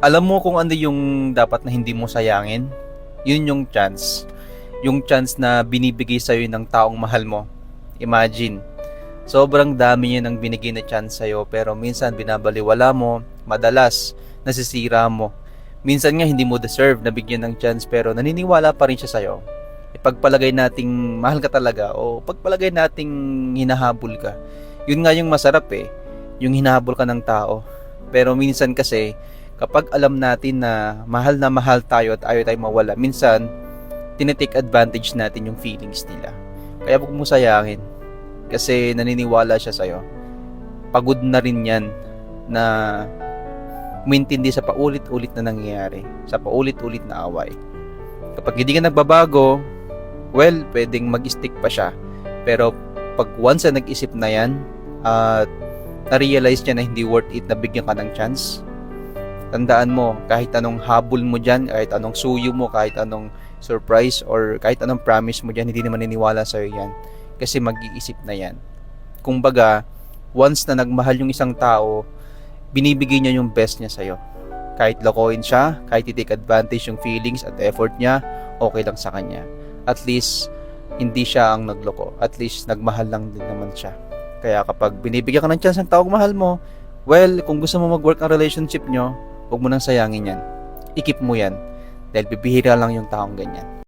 alam mo kung ano yung dapat na hindi mo sayangin? Yun yung chance. Yung chance na binibigay sa'yo ng taong mahal mo. Imagine, sobrang dami niya ng binigay na chance sa'yo pero minsan binabaliwala mo, madalas nasisira mo. Minsan nga hindi mo deserve na bigyan ng chance pero naniniwala pa rin siya sa'yo. Ipagpalagay nating mahal ka talaga o pagpalagay nating hinahabol ka. Yun nga yung masarap eh, yung hinahabol ka ng tao. Pero minsan kasi, kapag alam natin na mahal na mahal tayo at ayaw tayo mawala, minsan, tinitake advantage natin yung feelings nila. Kaya huwag mo sayangin. Kasi naniniwala siya sa'yo. Pagod na rin yan na umintindi sa paulit-ulit na nangyayari. Sa paulit-ulit na away. Kapag hindi ka nagbabago, well, pwedeng mag-stick pa siya. Pero pag once na nag-isip na yan, at na-realize niya na hindi worth it na bigyan ka ng chance, tandaan mo, kahit anong habol mo dyan, kahit anong suyo mo, kahit anong surprise, or kahit anong promise mo dyan, hindi naman niniwala sa'yo yan. Kasi mag-iisip na yan. Kumbaga, once na nagmahal yung isang tao, binibigay niya yung best niya sa'yo. Kahit lokohin siya, kahit i-take advantage yung feelings at effort niya, okay lang sa kanya. At least, hindi siya ang nagloko. At least, nagmahal lang din naman siya. Kaya kapag binibigyan ka ng chance ng taong mahal mo, well, kung gusto mo mag-work ang relationship nyo, huwag mo nang sayangin yan. Ikip mo yan. Dahil bibihira lang yung taong ganyan.